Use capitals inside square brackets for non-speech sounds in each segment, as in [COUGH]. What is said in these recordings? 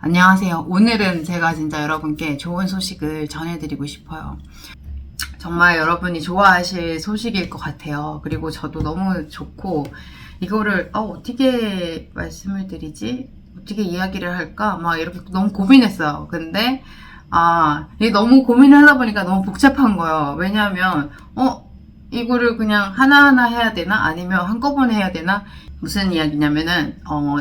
안녕하세요. 오늘은 제가 진짜 여러분께 좋은 소식을 전해드리고 싶어요. 정말 여러분이 좋아하실 소식일 것 같아요. 그리고 저도 너무 좋고, 이거를, 어, 어떻게 말씀을 드리지? 어떻게 이야기를 할까? 막 이렇게 너무 고민했어요. 근데, 아, 이게 너무 고민을 하다 보니까 너무 복잡한 거예요. 왜냐하면, 어, 이거를 그냥 하나하나 해야 되나? 아니면 한꺼번에 해야 되나? 무슨 이야기냐면은, 어,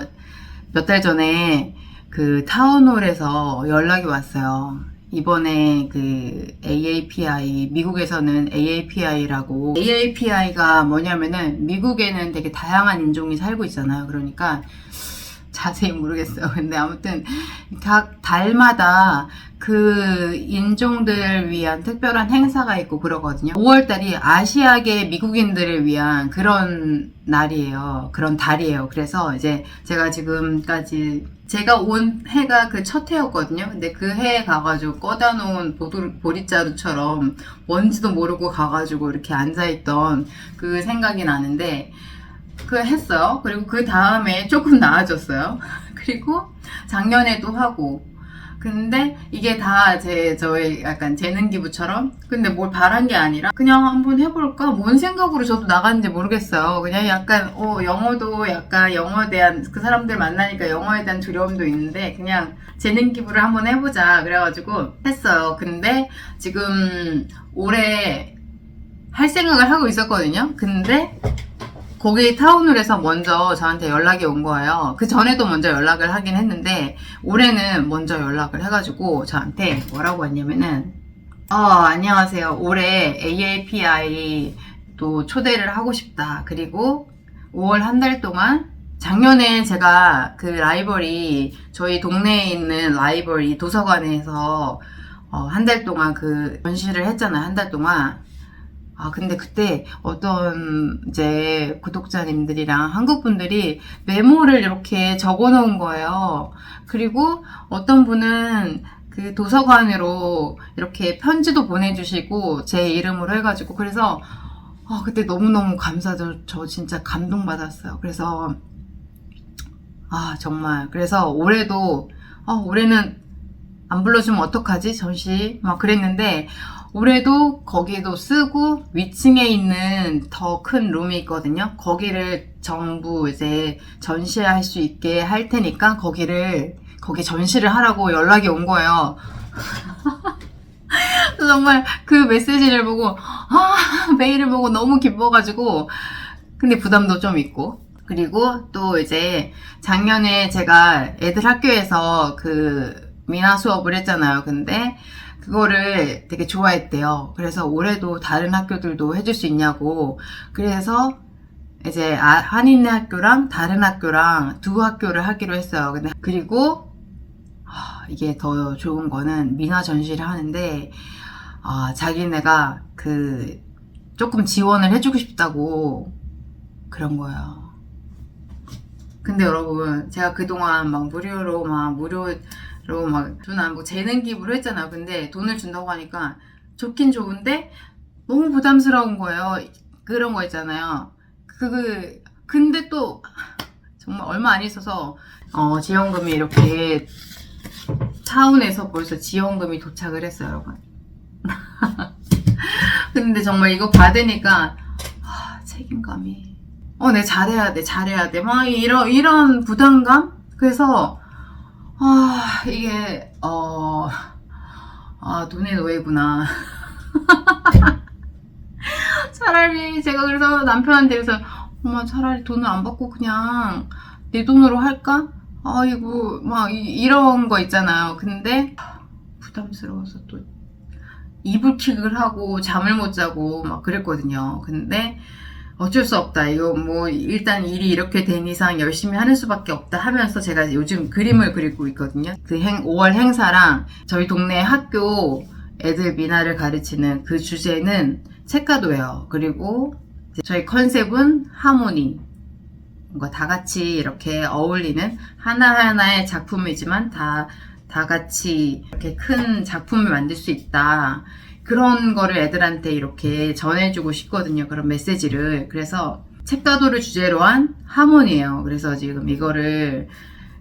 몇 달 전에 그 타운홀에서 연락이 왔어요. 이번에 그 AAPI, 미국에서는 AAPI라고, AAPI가 뭐냐면은 미국에는 되게 다양한 인종이 살고 있잖아요. 그러니까 자세히 모르겠어요. [LAUGHS] 근데 아무튼 각 달마다 그 인종들을 위한 특별한 행사가 있고 그러거든요. 5월달이 아시아계 미국인들을 위한 그런 날이에요. 그런 달이에요. 그래서 이제 제가 지금까지 제가 온 해가 그 첫 해였거든요. 근데 그 해에 가가지고 꺼다 놓은 보리자루처럼 뭔지도 모르고 가가지고 이렇게 앉아있던 그 생각이 나는데 그 했어요. 그리고 그 다음에 조금 나아졌어요. [LAUGHS] 그리고 작년에도 하고. 근데 이게 다 제 저의 약간 재능 기부처럼 근데 뭘 바란 게 아니라 그냥 한번 해볼까? 뭔 생각으로 저도 나갔는지 모르겠어요. 그냥 약간 어 영어도 약간 영어에 대한 그 사람들 만나니까 영어에 대한 두려움도 있는데 그냥 재능 기부를 한번 해보자 그래가지고 했어요. 근데 지금 올해 할 생각을 하고 있었거든요. 근데 거기 타운홀에서 먼저 저한테 연락이 온 거예요. 그 전에도 먼저 연락을 하긴 했는데 올해는 먼저 연락을 해가지고 저한테 뭐라고 했냐면은 어 안녕하세요. 올해 AAPI 또 초대를 하고 싶다. 그리고 5월 한 달 동안 작년에 제가 그 라이벌이 저희 동네에 있는 라이벌이 도서관에서 어, 한 달 동안 그 전시를 했잖아요. 한 달 동안. 아, 근데 그때 어떤 이제 구독자님들이랑 한국 분들이 메모를 이렇게 적어 놓은 거예요. 그리고 어떤 분은 그 도서관으로 이렇게 편지도 보내주시고 제 이름으로 해가지고 그래서 아, 그때 너무너무 감사죠. 저 진짜 감동받았어요. 그래서 아, 정말. 그래서 올해도 아, 올해는 안 불러주면 어떡하지? 전시 막 그랬는데 올해도 거기도 쓰고 위층에 있는 더 큰 룸이 있거든요. 거기를 전부 이제 전시할 수 있게 할 테니까 거기를 거기 전시를 하라고 연락이 온 거예요. [LAUGHS] 정말 그 메시지를 보고 아 메일을 보고 너무 기뻐가지고 근데 부담도 좀 있고 그리고 또 이제 작년에 제가 애들 학교에서 그 미나 수업을 했잖아요. 근데 그거를 되게 좋아했대요. 그래서 올해도 다른 학교들도 해줄 수 있냐고. 그래서 이제 아- 한인대 학교랑 다른 학교랑 두 학교를 하기로 했어요. 근데 그리고 아, 이게 더 좋은 거는 미나 전시를 하는데 아, 자기네가 그 조금 지원을 해주고 싶다고 그런 거예요. 근데 여러분 제가 그동안 막 무료로 막 무료 로막 저는 뭐 재능 기부를 했잖아요. 근데 돈을 준다고 하니까 좋긴 좋은데 너무 부담스러운 거예요. 그런 거 있잖아요. 그 근데 또 정말 얼마 안 있어서 어, 지원금이 이렇게 타운에서 벌써 지원금이 도착을 했어요, 여러분. [LAUGHS] 근데 정말 이거 받으니까 아, 책임감이 어, 내 잘해야 돼, 잘해야 돼. 막 이런 이런 부담감? 그래서 아, 이게 어 아, 돈의 노예구나. [LAUGHS] 차라리 제가 그래서 남편한테 그래서 엄마 차라리 돈을 안 받고 그냥 내 돈으로 할까? 아이고 막 이- 이런 거 있잖아요. 근데 부담스러워서 또 이불킥을 하고 잠을 못 자고 막 그랬거든요. 근데 어쩔 수 없다. 이거 뭐 일단 일이 이렇게 된 이상 열심히 하는 수밖에 없다 하면서 제가 요즘 그림을 그리고 있거든요. 그 행, 5월 행사랑 저희 동네 학교 애들 미나를 가르치는 그 주제는 책가도예요. 그리고 저희 컨셉은 하모니. 뭔가 다 같이 이렇게 어울리는 하나하나의 작품이지만 다, 다 같이 이렇게 큰 작품을 만들 수 있다. 그런 거를 애들한테 이렇게 전해주고 싶거든요. 그런 메시지를. 그래서 책가도를 주제로 한 하모니예요. 그래서 지금 이거를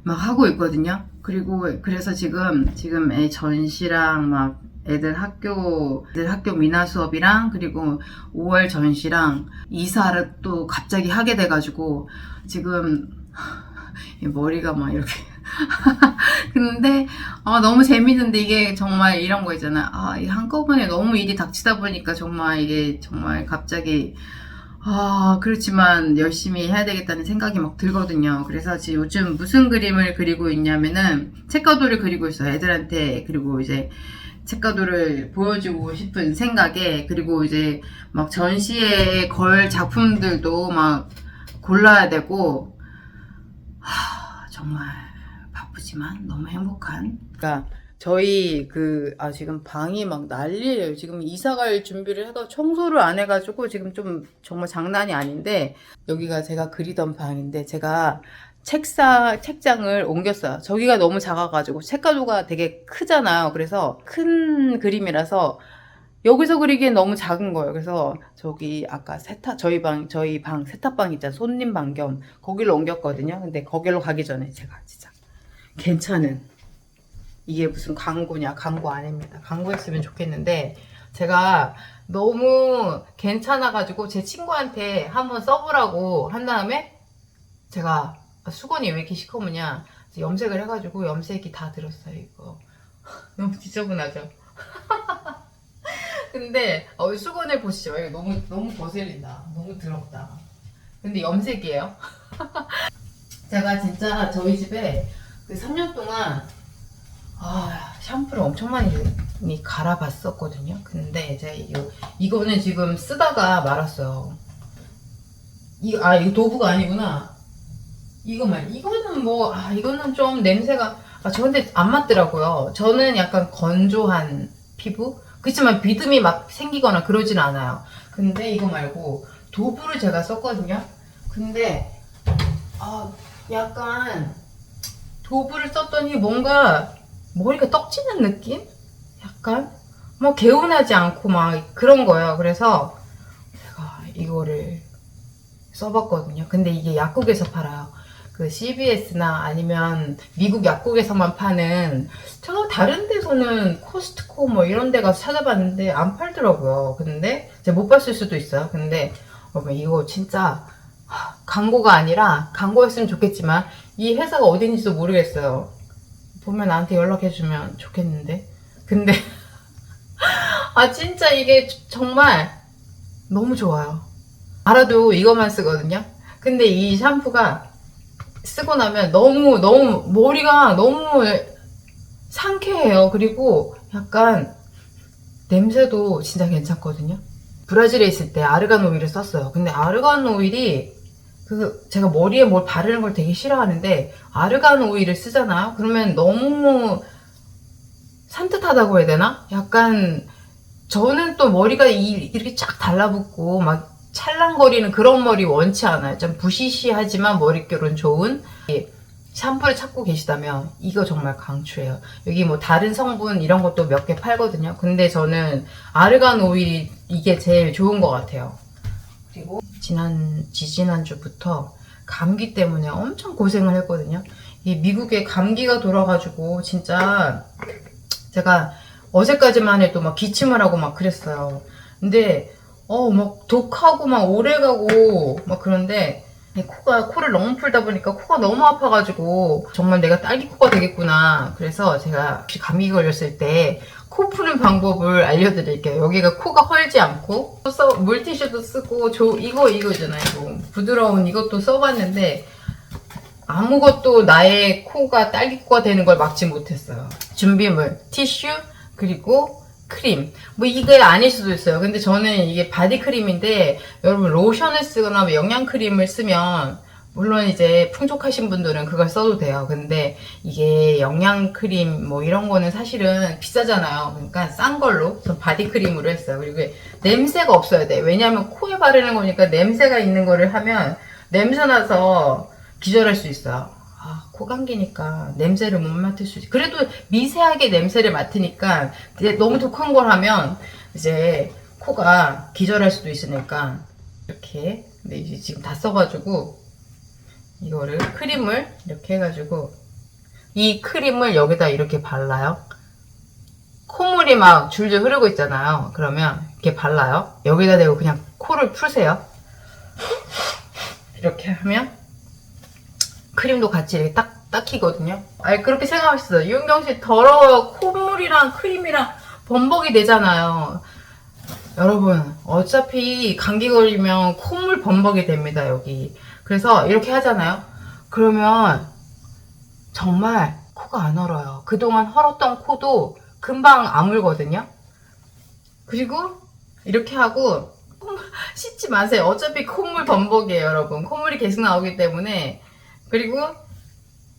막 하고 있거든요. 그리고 그래서 지금 지금 애 전시랑 막 애들 학교 애들 학교 미나 수업이랑 그리고 5월 전시랑 이사를 또 갑자기 하게 돼가지고 지금 [LAUGHS] 이 머리가 막 이렇게 [LAUGHS] 근데 아, 너무 재밌는데 이게 정말 이런 거 있잖아 아, 이 한꺼번에 너무 일이 닥치다 보니까 정말 이게 정말 갑자기 아, 그렇지만 열심히 해야 되겠다는 생각이 막 들거든요. 그래서 지금 요즘 무슨 그림을 그리고 있냐면은 책가도를 그리고 있어요. 애들한테 그리고 이제 책가도를 보여주고 싶은 생각에 그리고 이제 막 전시에 걸 작품들도 막 골라야 되고 하, 정말 바쁘지만 너무 행복한. 그러니까 저희 그 아 지금 방이 막 난리예요. 지금 이사 갈 준비를 해가 청소를 안 해가지고 지금 좀 정말 장난이 아닌데 여기가 제가 그리던 방인데 제가 책상 책장을 옮겼어요. 저기가 너무 작아가지고 책가도가 되게 크잖아요. 그래서 큰 그림이라서 여기서 그리기엔 너무 작은 거예요. 그래서 저기 아까 세탁 저희 방 저희 방 세탁방 있잖아 손님 방 겸 거기로 옮겼거든요. 근데 거기로 가기 전에 제가 진짜 괜찮은. 이게 무슨 광고냐 광고 아닙니다. 광고했으면 좋겠는데 제가 너무 괜찮아가지고 제 친구한테 한번 써보라고 한 다음에 제가 수건이 왜 이렇게 시커머냐 염색을 해가지고 염색이 다 들었어요 이거. [LAUGHS] 너무 지저분하죠? [LAUGHS] 근데 어, 수건을 보시죠. 이거 너무 너무 거슬린다. 너무 더럽다. 근데 염색이에요? [LAUGHS] 제가 진짜 저희 집에 그 3년 동안 아, 샴푸를 엄청 많이 갈아봤었거든요. 근데 이제 이거, 이거는 지금 쓰다가 말았어요. 이, 아, 이거 도브가 아니구나. 이거 말, 이거는 뭐, 아, 이거는 좀 냄새가, 아, 저한테 안 맞더라고요. 저는 약간 건조한 피부? 그렇지만 비듬이 막 생기거나 그러진 않아요. 근데 이거 말고, 도브를 제가 썼거든요. 근데, 아, 약간, 도브를 썼더니 뭔가, 머리가 떡지는 느낌? 약간 뭐 개운하지 않고 막 그런 거예요. 그래서 제가 이거를 써봤거든요. 근데 이게 약국에서 팔아요. 그 CVS나 아니면 미국 약국에서만 파는 제가 다른 데서는 코스트코 뭐 이런 데 가서 찾아봤는데 안 팔더라고요. 근데 제가 못 봤을 수도 있어요. 근데 여러분 이거 진짜 하, 광고가 아니라 광고였으면 좋겠지만 이 회사가 어딘지도 모르겠어요. 보면 나한테 연락해주면 좋겠는데. 근데, [LAUGHS] 아, 진짜 이게 정말 너무 좋아요. 알아도 이것만 쓰거든요. 근데 이 샴푸가 쓰고 나면 너무, 너무, 머리가 너무 상쾌해요. 그리고 약간 냄새도 진짜 괜찮거든요. 브라질에 있을 때 아르간 오일을 썼어요. 근데 아르간 오일이 그 제가 머리에 뭘 바르는 걸 되게 싫어하는데 아르간 오일을 쓰잖아요. 그러면 너무 산뜻하다고 해야 되나? 약간 저는 또 머리가 이, 렇게 쫙 달라붙고 막 찰랑거리는 그런 머리 원치 않아요. 좀 부시시하지만 머릿결은 좋은 샴푸를 찾고 계시다면 이거 정말 강추해요. 여기 뭐 다른 성분 이런 것도 몇 개 팔거든요. 근데 저는 아르간 오일이 이게 제일 좋은 것 같아요. 그리고 지난 지지난 주부터 감기 때문에 엄청 고생을 했거든요. 이 미국에 감기가 돌아가지고 진짜 제가 어제까지만 해도 막 기침을 하고 막 그랬어요. 근데 어 막 독하고 막 오래 가고 막 그런데 이 코가 코를 너무 풀다 보니까 코가 너무 아파가지고 정말 내가 딸기 코가 되겠구나. 그래서 제가 혹시 감기 걸렸을 때 코 푸는 방법을 알려드릴게요. 여기가 코가 헐지 않고 써 물티슈도 쓰고 저 이거 이거 있잖아요. 이거 부드러운 이것도 써봤는데 아무것도 나의 코가 딸기 코가 되는 걸 막지 못했어요. 준비물 티슈 그리고 크림. 뭐 이게 아닐 수도 있어요. 근데 저는 이게 바디 크림인데 여러분 로션을 쓰거나 뭐 영양 크림을 쓰면 물론 이제 풍족하신 분들은 그걸 써도 돼요. 근데 이게 영양 크림 뭐 이런 거는 사실은 비싸잖아요. 그러니까 싼 걸로 전 바디 크림으로 했어요. 그리고 냄새가 없어야 돼. 왜냐면 코에 바르는 거니까 냄새가 있는 거를 하면 냄새 나서 기절할 수 있어요. 아, 코 감기니까 냄새를 못 맡을 수 있지. 그래도 미세하게 냄새를 맡으니까 너무 독한 걸 하면 이제 코가 기절할 수도 있으니까 이렇게 근데 이제 지금 다 써가지고 이거를 크림을 이렇게 해가지고 이 크림을 여기다 이렇게 발라요. 콧물이 막 줄줄 흐르고 있잖아요. 그러면 이렇게 발라요. 여기다 대고 그냥 코를 푸세요. 이렇게 하면 크림도 같이 이렇게 딱 닦이거든요. 아니 그렇게 생각하셨어요. 윤경 씨 더러워 콧물이랑 크림이랑 범벅이 되잖아요. 여러분 어차피 감기 걸리면 콧물 범벅이 됩니다 여기. 그래서 이렇게 하잖아요. 그러면 정말 코가 안 얼어요. 그동안 헐었던 코도 금방 아물거든요. 그리고 이렇게 하고 [LAUGHS] 씻지 마세요. 어차피 콧물 범벅이에요, 여러분. 콧물이 계속 나오기 때문에 그리고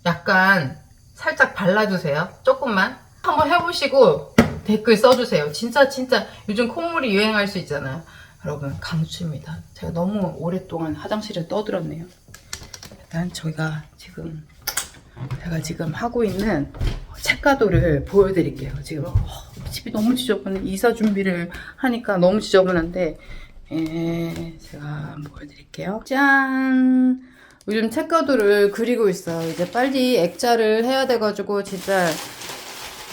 약간 살짝 발라주세요. 조금만 한번 해보시고 댓글 써주세요. 진짜 진짜 요즘 콧물이 유행할 수 있잖아요. 여러분 강추입니다. 제가 너무 오랫동안 화장실에 떠들었네요. 일단 저희가 지금 제가 지금 하고 있는 책가도를 보여드릴게요. 지금 어, 집이 너무 지저분해. 이사 준비를 하니까 너무 지저분한데 예, 제가 보여드릴게요. 짠! 요즘 책가도를 그리고 있어요. 이제 빨리 액자를 해야 돼가지고 진짜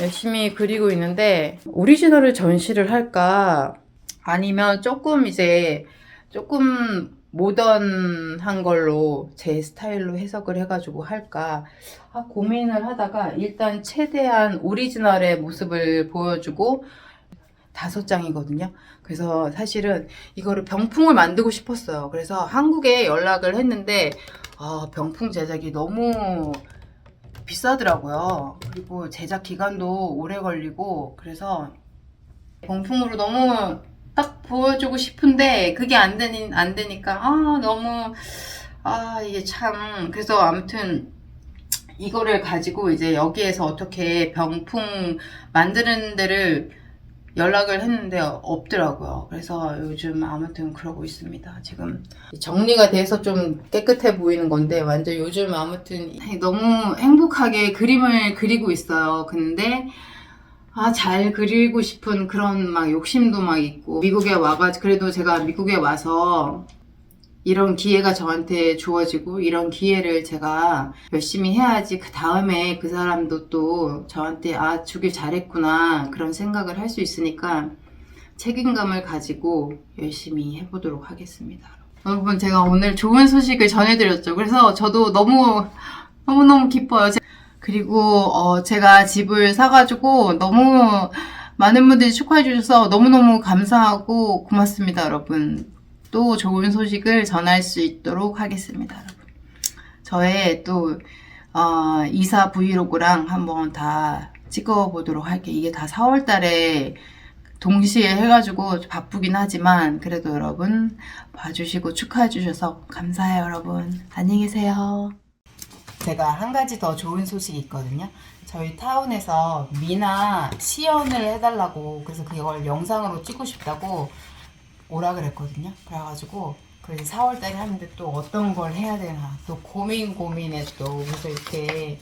열심히 그리고 있는데 오리지널을 전시를 할까 아니면 조금 이제 조금 모던한 걸로 제 스타일로 해석을 해가지고 할까 아, 고민을 하다가 일단 최대한 오리지널의 모습을 보여주고 다섯 장이거든요. 그래서 사실은 이거를 병풍을 만들고 싶었어요. 그래서 한국에 연락을 했는데 아, 병풍 제작이 너무 비싸더라고요. 그리고 제작 기간도 오래 걸리고 그래서 병풍으로 너무 딱 보여주고 싶은데 그게 안 되니 안 되니까 아 너무 아 이게 참 그래서 아무튼 이거를 가지고 이제 여기에서 어떻게 병풍 만드는 데를 연락을 했는데 없더라고요. 그래서 요즘 아무튼 그러고 있습니다. 지금 정리가 돼서 좀 깨끗해 보이는 건데 완전 요즘 아무튼 너무 행복하게 그림을 그리고 있어요. 근데 아, 잘 그리고 싶은 그런 막 욕심도 막 있고 미국에 와가지고 그래도 제가 미국에 와서 이런 기회가 저한테 주어지고 이런 기회를 제가 열심히 해야지 그 다음에 그 사람도 또 저한테 아 주길 잘했구나 그런 생각을 할 수 있으니까 책임감을 가지고 열심히 해보도록 하겠습니다. 여러분 제가 오늘 좋은 소식을 전해드렸죠. 그래서 저도 너무 너무너무 기뻐요. 제- 그리고 어, 제가 집을 사가지고 너무 많은 분들이 축하해 주셔서 너무너무 감사하고 고맙습니다, 여러분. 또 좋은 소식을 전할 수 있도록 하겠습니다, 여러분. 저의 또 어, 이사 브이로그랑 한번 다 찍어보도록 할게요. 이게 다 4월 달에 동시에 해가지고 바쁘긴 하지만 그래도 여러분 봐주시고 축하해 주셔서 감사해요, 여러분. 안녕히 계세요. 제가 한 가지 더 좋은 소식이 있거든요. 저희 타운에서 미나 시연을 해달라고 그래서 그걸 영상으로 찍고 싶다고 오라 그랬거든요. 그래가지고 그래서 4월 달에 하는데 또 어떤 걸 해야 되나 또 고민 고민에 또 그래서 이렇게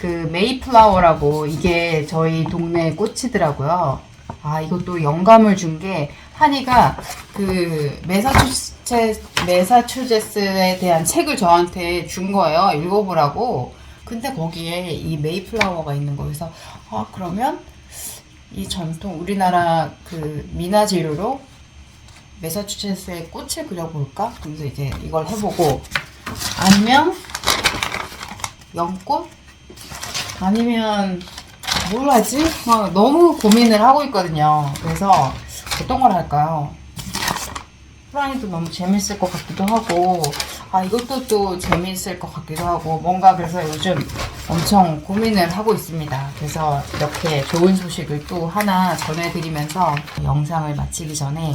그 메이플라워라고 이게 저희 동네 꽃이더라고요. 아 이것도 영감을 준 게 한이가 그 메사추세츠 메사추세츠에 대한 책을 저한테 준 거예요. 읽어보라고. 근데 거기에 이 메이플라워가 있는. 그래서 아 그러면 이 전통 우리나라 그 미나 재료로 메사추세츠의 꽃을 그려볼까? 그래서 이제 이걸 해보고 아니면 연꽃? 아니면 뭘 하지? 막 너무 고민을 하고 있거든요. 그래서 어떤 걸 할까요? 호랑이도 너무 재밌을 것 같기도 하고 아 이것도 또 재밌을 것 같기도 하고 뭔가 그래서 요즘 엄청 고민을 하고 있습니다. 그래서 이렇게 좋은 소식을 또 하나 전해드리면서 영상을 마치기 전에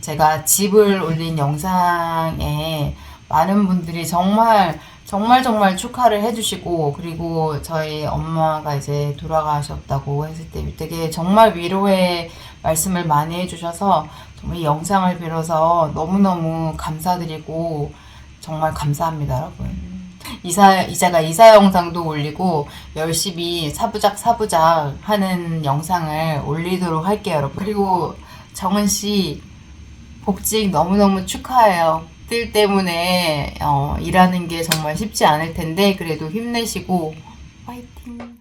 제가 집을 올린 영상에 많은 분들이 정말 정말 정말 축하를 해주시고 그리고 저희 엄마가 이제 돌아가셨다고 했을 때 되게 정말 위로의 말씀을 많이 해주셔서 정말 이 영상을 빌어서 너무너무 감사드리고 정말 감사합니다 여러분 이사, 이자가 이사 영상도 올리고 열심히 사부작 사부작 하는 영상을 올리도록 할게요 여러분 그리고 정은씨 복직 너무너무 축하해요. 뜰 때문에 어, 일하는 게 정말 쉽지 않을 텐데 그래도 힘내시고 파이팅!